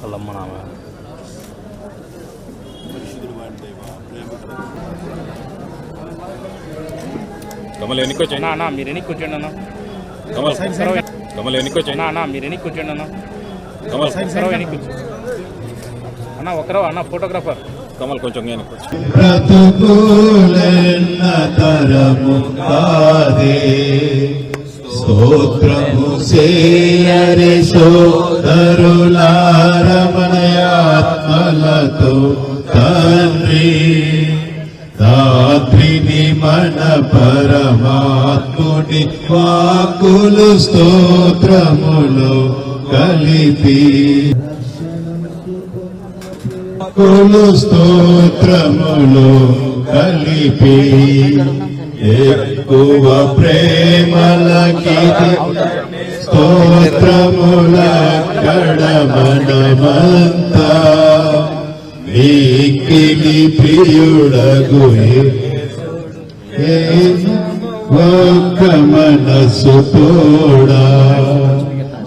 వాళ్ళమ్మ నామ. కమల్ ఎన్నికి వచ్చాయి అన్నా అన్నా మీరు ఎన్ని కూర్చోండి అన్న? కమల్ కమల్ ఎన్నికి వచ్చాయి అన్నా అన్నా మీరు ఎన్ని కూర్చోండి అన్న? కమల్. ఒకరో ఎన్ని కూర్చో అన్న ఒకరో అన్న ఫోటోగ్రాఫర్. కమల్ కొంచెం తరము కాదే. స్తోత్రము చేయరే సోదరులారమణయాత్మలతో తండ్రి తాత్రిని మన పరమాత్ముని వాకులు స్తోత్రములు కలిపి కులు స్తోత్రములు కలిపి ఎక్కువ ప్రేమలకి స్తోత్రముల కడమనమంత వీకిలి ప్రియుడగు ఒక్క మనసు తోడా.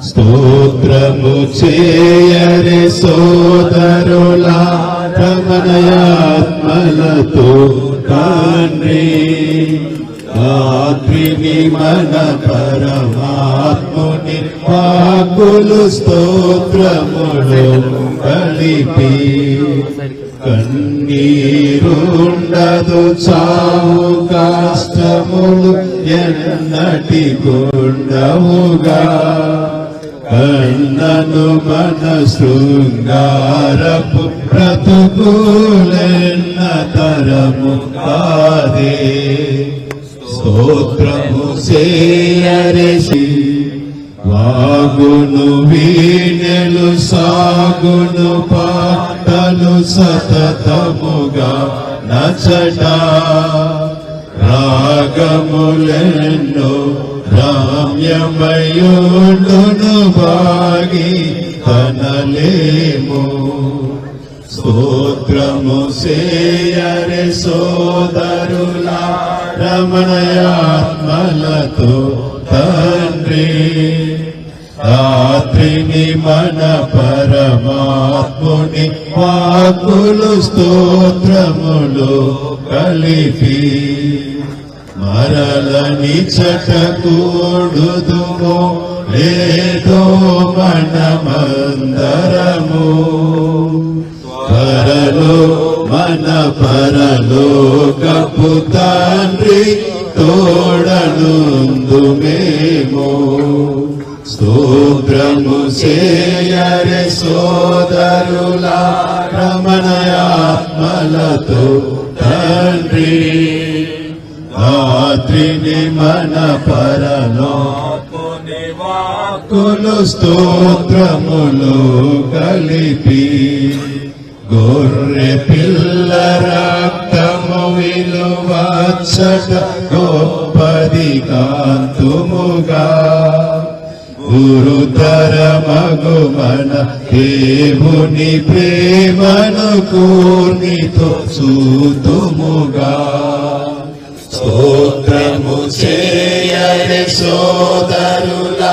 స్తోత్రము చేయరే సోదరుల రమణయాత్మలతో. తండ్రి రాత్రిని మన పరమాత్ముని పాకులు స్తోత్రములు కలిపి కన్నీరుండదు చావు కష్టములు ఎన్నటి గుండవుగా కన్నను మన శృంగారపు బ్రతుకులెన్న తరము కాదే. స్తోత్రము చేయరేసి వాగును వీణెలు సాగును పాటలు సతతముగా నచట రాగములెన్నో రామ్యమయుడును భాగి కనలేము. స్తోత్రము సేయరే సోదరుల రమణయాత్మలతో తండ్రి. రాత్రిని మన పరమాత్ముని వాకులు స్తోత్రములు కలిపి మరలని చటకూడుదుమో లేదో మనమందరము. పరలో మన పరలోకపు తండ్రి తోడనుందు మేము. స్తోత్రము చేయరే సోదరుల రమణయాత్మలతో తండ్రి. రాత్రిని మన పరలోకుని వాక్కులు స్తోత్రములు కలిపి గొర్రె పిల్ల రక్తము విలువచ్చట గొప్పది కాంతుముగా. గురుతర మగు మన దేవుని ప్రేమను కూర్నితో సూతుముగా సో చేయరే సోదరుల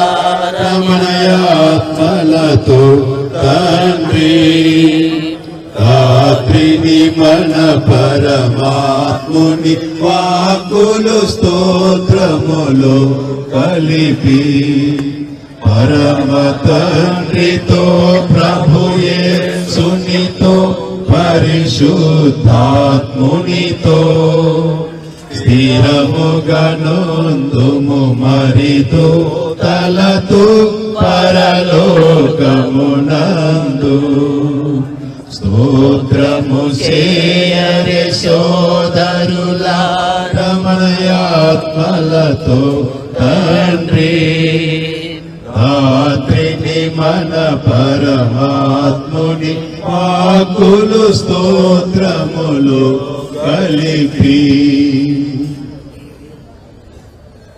రమణయాత్మలతో తండ్రి. రాత్రిని మన పరమాత్ముని వాకులు స్తోత్రములు కలిపి పరమ తండ్రితో ప్రభుయే సునితో పరిశుద్ధాత్మునితో స్థిరముగనుందుము మరిదు తలతు పరలోకమునందు. స్తోత్రము చేయరే సోదరులా రమణయాత్మలతో తండ్రి. రాత్రిని మన పరమాత్ముని వాకులు స్తోత్రములు కలిపి.